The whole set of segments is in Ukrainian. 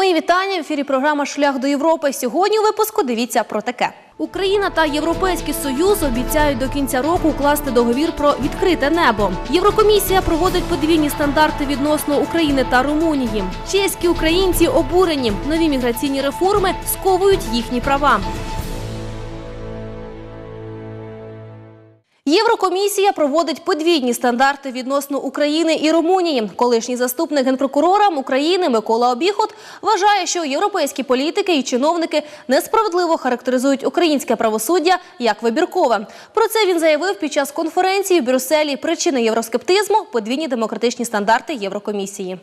Мої вітання в ефірі. Програма Шлях до Європи. Сьогодні у випуску дивіться про таке. Україна та Європейський Союз обіцяють до кінця року укласти договір про відкрите небо. Єврокомісія проводить подвійні стандарти відносно України та Румунії. Чеські українці обурені. Нові міграційні реформи сковують їхні права. Єврокомісія проводить подвійні стандарти відносно України і Румунії. Колишній заступник генпрокурора України Микола Обіхот вважає, що європейські політики і чиновники несправедливо характеризують українське правосуддя як вибіркове. Про це він заявив під час конференції в Брюсселі. Причини євроскептизму подвійні демократичні стандарти Єврокомісії.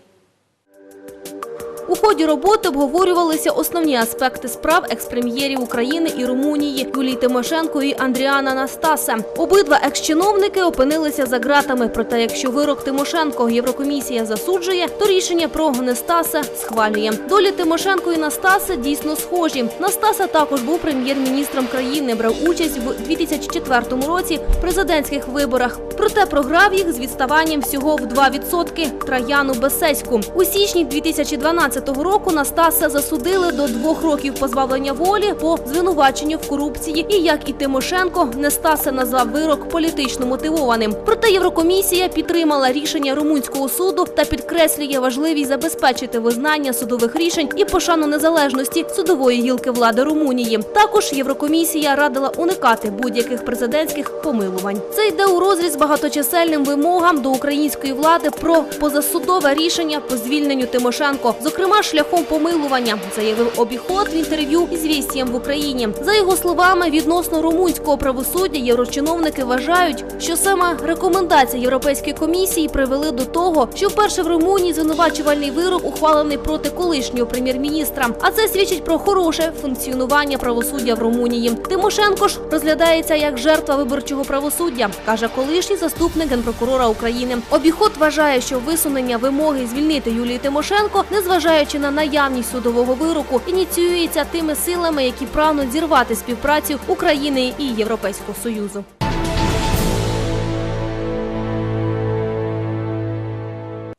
У ході роботи обговорювалися основні аспекти справ експрем'єрів України і Румунії Юлії Тимошенко і Андріана Настаса. Обидва екс-чиновники опинилися за ґратами. Проте, якщо вирок Тимошенко Єврокомісія засуджує, то рішення про Нестаса схвалює. Долі Тимошенко і Настаса дійсно схожі. Настаса також був прем'єр-міністром країни, брав участь в 2004 році в президентських виборах. Проте програв їх з відставанням всього в 2% Траяну Бесеську. У січні 2012 року Настаса засудили до двох років позбавлення волі по звинуваченню в корупції. І як і Тимошенко, Нестаса назвав вирок політично мотивованим. Проте Єврокомісія підтримала рішення румунського суду та підкреслює важливість забезпечити визнання судових рішень і пошану незалежності судової гілки влади Румунії. Також Єврокомісія радила уникати будь-яких президентських помилувань. Це йде у розріз багаточисельним вимогам до української влади про позасудове рішення по звільненню Тимошенко, зокрема шляхом помилування, заявив обіход в інтерв'ю із «Вістієм» в Україні. За його словами, відносно румунського правосуддя єврочиновники вважають, що саме рекомендації Європейської комісії привели до того, що вперше в Румунії звинувачувальний вирок ухвалений проти колишнього прем'єр-міністра. А це свідчить про хороше функціонування правосуддя в Румунії. Тимошенко ж розглядається як жертва виборчого правосуддя, каже колишній заступник генпрокурора України. Обіход вважає, що висунення вимоги звільнити Юлії Тимошенко, незважаючи на наявність судового вироку, ініціюється тими силами, які прагнуть зірвати співпрацю України і Європейського союзу.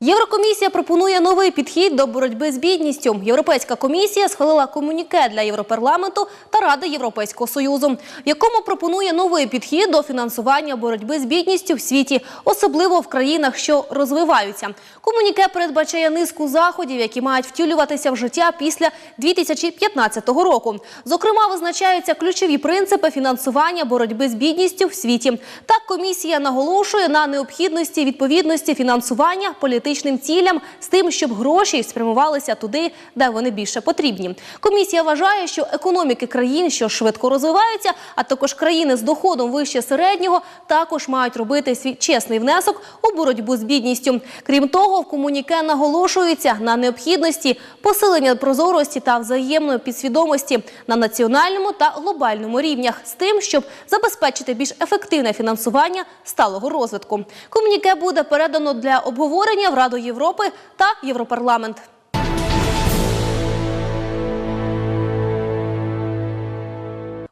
Єврокомісія пропонує новий підхід до боротьби з бідністю. Європейська комісія схвалила комуніке для Європарламенту та Ради Європейського союзу, в якому пропонує новий підхід до фінансування боротьби з бідністю в світі, особливо в країнах, що розвиваються. Комуніке передбачає низку заходів, які мають втілюватися в життя після 2015 року. Зокрема, визначаються ключові принципи фінансування боротьби з бідністю в світі. Так комісія наголошує на необхідності відповідності фінансування політичним цілям з тим, щоб гроші спрямувалися туди, де вони більше потрібні. Комісія вважає, що економіки країн, що швидко розвиваються, а також країни з доходом вище середнього, також мають робити свій чесний внесок у боротьбу з бідністю. Крім того, в комуніке наголошується на необхідності посилення прозорості та взаємної підсвідомості на національному та глобальному рівнях з тим, щоб забезпечити більш ефективне фінансування сталого розвитку. Комуніке буде передано для обговорення в Раду Європи та Європарламент.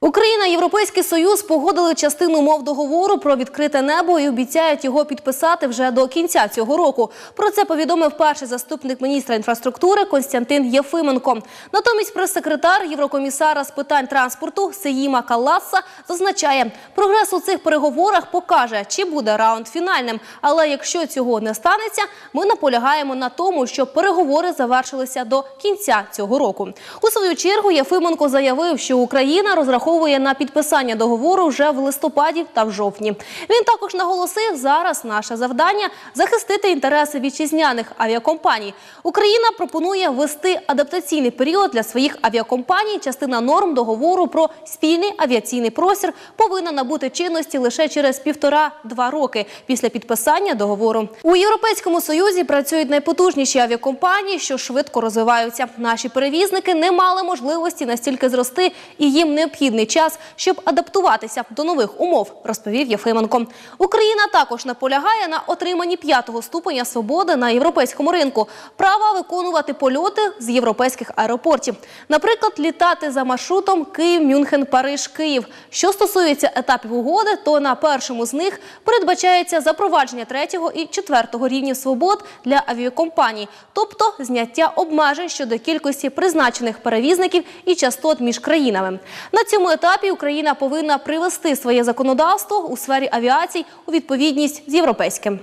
Україна і Європейський Союз погодили частину умов договору про відкрите небо і обіцяють його підписати вже до кінця цього року. Про це повідомив перший заступник міністра інфраструктури Константин Єфименко. Натомість прес-секретар Єврокомісара з питань транспорту Сеїма Каласа зазначає, прогрес у цих переговорах покаже, чи буде раунд фінальним. Але якщо цього не станеться, ми наполягаємо на тому, щоб переговори завершилися до кінця цього року. У свою чергу Єфименко заявив, що Україна розраховує на підписання договору вже в листопаді та в жовтні. Він також наголосив, зараз наше завдання захистити інтереси вітчизняних авіакомпаній. Україна пропонує ввести адаптаційний період для своїх авіакомпаній. Частина норм договору про спільний авіаційний простір повинна набути чинності лише через півтора-два роки після підписання договору. У Європейському Союзі працюють найпотужніші авіакомпанії, що швидко розвиваються. Наші перевізники не мали можливості настільки зрости, і їм необхідний час, щоб адаптуватися до нових умов, розповів Єфименко. Україна також наполягає на отриманні п'ятого ступеня свободи на європейському ринку, права виконувати польоти з європейських аеропортів, наприклад, літати за маршрутом Київ, Мюнхен, Париж, Київ. Що стосується етапів угоди, то на першому з них передбачається запровадження третього і четвертого рівнів свобод для авіакомпаній, тобто зняття обмежень щодо кількості призначених перевізників і частот між країнами. На цьому етапі Україна повинна привести своє законодавство у сфері авіації у відповідність з європейським.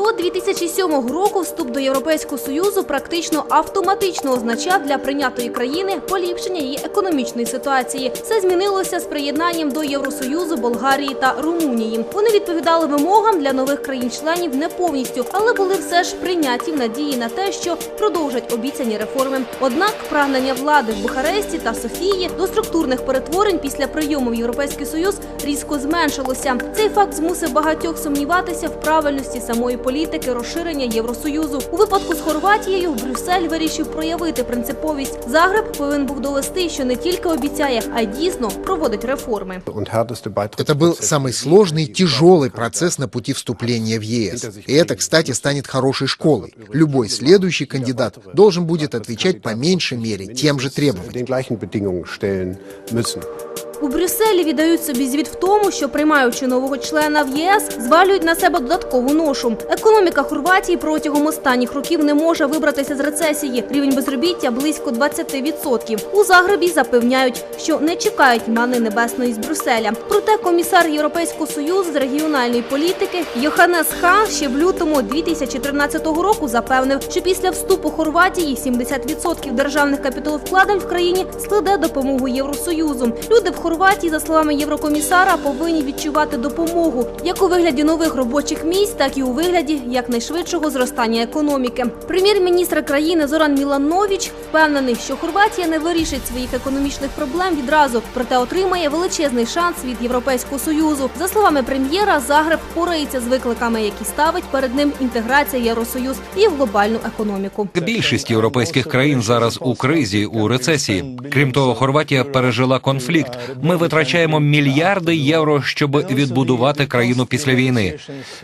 До 2007 року вступ до Європейського Союзу практично автоматично означав для прийнятої країни поліпшення її економічної ситуації. Все змінилося з приєднанням до Євросоюзу Болгарії та Румунії. Вони відповідали вимогам для нових країн-членів не повністю, але були все ж прийняті в надії на те, що продовжать обіцяні реформи. Однак прагнення влади в Бухаресті та Софії до структурних перетворень після прийому в Європейський Союз різко зменшилося. Цей факт змусив багатьох сумніватися в правильності самої політики розширення Євросоюзу. У випадку з Хорватією Брюссель вирішив проявити принциповість. Загреб повинен був довести, що не тільки обіцяє, а й дійсно проводить реформи. Это был самый сложный и тяжелый процесс на пути вступления в ЕС. И это, кстати, станет хорошей школой. Любой следующий кандидат должен будет отвечать по меньшей мере тем же требованиям. У Брюсселі віддають собі звіт в тому, що приймаючи нового члена в ЄС, звалюють на себе додаткову ношу. Економіка Хорватії протягом останніх років не може вибратися з рецесії. Рівень безробіття близько 20%. У Загребі запевняють, що не чекають мани небесної з Брюсселя. Проте комісар Європейського союзу з регіональної політики Йоханес Хан ще в лютому 2013 року запевнив, що після вступу Хорватії 70% державних капіталовкладень в країні складе допомогу Євросоюзу. Люди в Хорватії, за словами єврокомісара, повинні відчувати допомогу як у вигляді нових робочих місць, так і у вигляді якнайшвидшого зростання економіки. Прем'єр-міністр країни Зоран Міланович впевнений, що Хорватія не вирішить своїх економічних проблем відразу, проте отримає величезний шанс від Європейського союзу. За словами прем'єра, Загреб впорається з викликами, які ставить перед ним інтеграція Євросоюз і в глобальну економіку. Більшість європейських країн зараз у кризі, у рецесії. Крім того, Хорватія пережила конфлікт. Ми витрачаємо мільярди євро, щоб відбудувати країну після війни.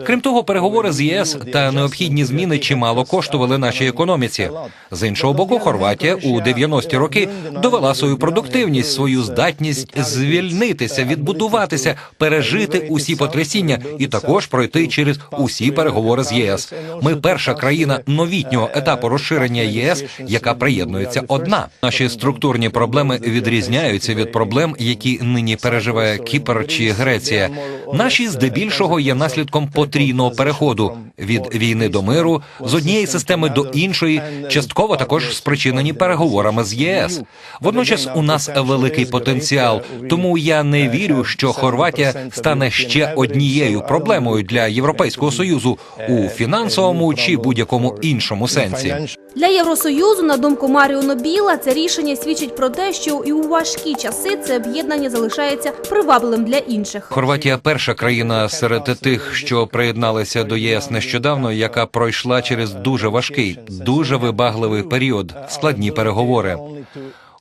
Крім того, переговори з ЄС та необхідні зміни чимало коштували нашій економіці. З іншого боку, Хорватія у 90-ті роки довела свою продуктивність, свою здатність звільнитися, відбудуватися, пережити усі потрясіння і також пройти через усі переговори з ЄС. Ми перша країна новітнього етапу розширення ЄС, яка приєднується одна. Наші структурні проблеми відрізняються від проблем, які нині переживає Кіпр чи Греція. Наші здебільшого є наслідком потрійного переходу від війни до миру з однієї системи до іншої, частково також спричинені переговорами з ЄС. Водночас у нас великий потенціал, тому я не вірю, що Хорватія стане ще однією проблемою для Європейського союзу у фінансовому чи будь-якому іншому сенсі. Для Євросоюзу, на думку Маріо Нобіла, це рішення свідчить про те, що і у важкі часи це об'єднання залишається привабливим для інших. Хорватія перша країна серед тих, що приєдналися до ЄС нещодавно, яка пройшла через дуже важкий, дуже вибагливий період, складні переговори.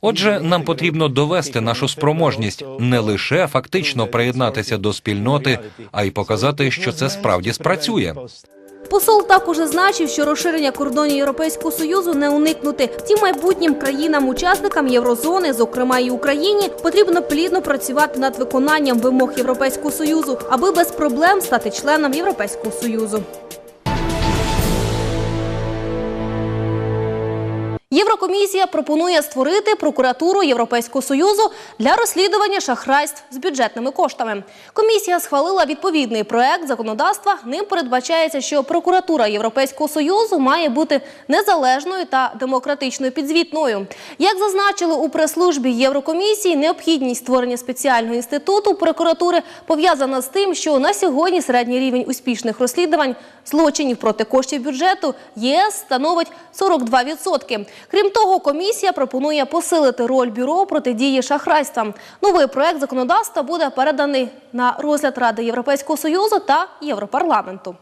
Отже, нам потрібно довести нашу спроможність не лише фактично приєднатися до спільноти, а й показати, що це справді спрацює. Посол також зазначив, що розширення кордонів Європейського союзу не уникнути. Втім, майбутнім країнам-учасникам єврозони, зокрема і Україні, потрібно плідно працювати над виконанням вимог Європейського союзу, аби без проблем стати членом Європейського союзу. Єврокомісія пропонує створити прокуратуру Європейського союзу для розслідування шахрайств з бюджетними коштами. Комісія схвалила відповідний проект законодавства. Ним передбачається, що прокуратура Європейського союзу має бути незалежною та демократичною підзвітною. Як зазначили у прес-службі Єврокомісії, необхідність створення спеціального інституту прокуратури пов'язана з тим, що на сьогодні середній рівень успішних розслідувань злочинів проти коштів бюджету ЄС становить 42%. Крім того, комісія пропонує посилити роль бюро протидії шахрайствам. Новий проект законодавства буде переданий на розгляд Ради Європейського союзу та Європарламенту.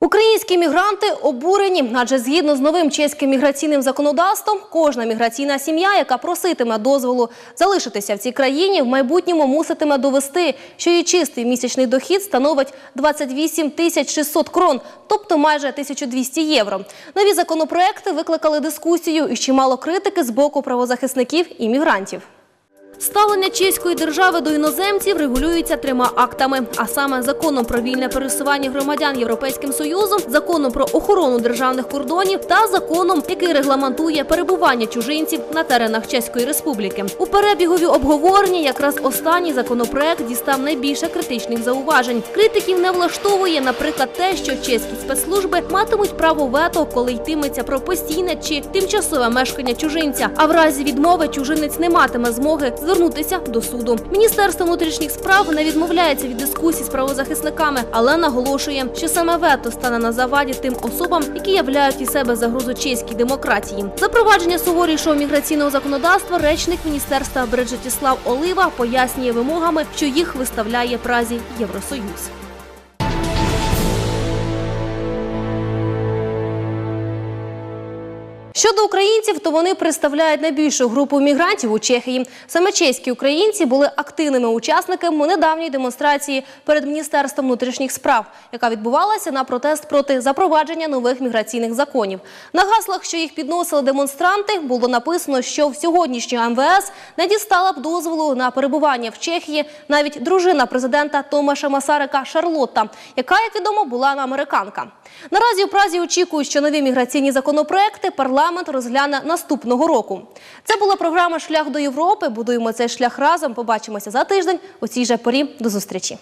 Українські мігранти обурені, адже згідно з новим чеським міграційним законодавством, кожна міграційна сім'я, яка проситиме дозволу залишитися в цій країні, в майбутньому муситиме довести, що її чистий місячний дохід становить 28 тисяч 600 крон, тобто майже 1200 євро. Нові законопроекти викликали дискусію і чимало критики з боку правозахисників і мігрантів. Ставлення чеської держави до іноземців регулюється трьома актами, а саме законом про вільне пересування громадян Європейським Союзом, законом про охорону державних кордонів та законом, який регламентує перебування чужинців на теренах Чеської Республіки. У перебігові обговоренні якраз останній законопроект дістав найбільше критичних зауважень. Критиків не влаштовує, наприклад, те, що чеські спецслужби матимуть право вето, коли йтиметься про постійне чи тимчасове мешкання чужинця. А в разі відмови чужинець не матиме змоги звернутися до суду. Міністерство внутрішніх справ не відмовляється від дискусій з правозахисниками, але наголошує, що саме вето стане на заваді тим особам, які являють із себе загрозу чеській демократії. Запровадження суворішого міграційного законодавства речник міністерства Бреджетіслав Олива пояснює вимогами, що їх виставляє празі Євросоюз. Щодо українців, то вони представляють найбільшу групу мігрантів у Чехії. Саме чеські українці були активними учасниками недавньої демонстрації перед міністерством внутрішніх справ, яка відбувалася на протест проти запровадження нових міграційних законів. На гаслах, що їх підносили демонстранти, було написано, що в сьогоднішнього МВС не дістала б дозволу на перебування в Чехії навіть дружина президента Томаша Масарика Шарлотта, яка, як відомо, була американка. Наразі у Празі очікують, що нові міграційні законопроекти парламент розгляне наступного року. Це була програма Шлях до Європи. Будуємо цей шлях разом. Побачимося за тиждень у цій же порі. До зустрічі.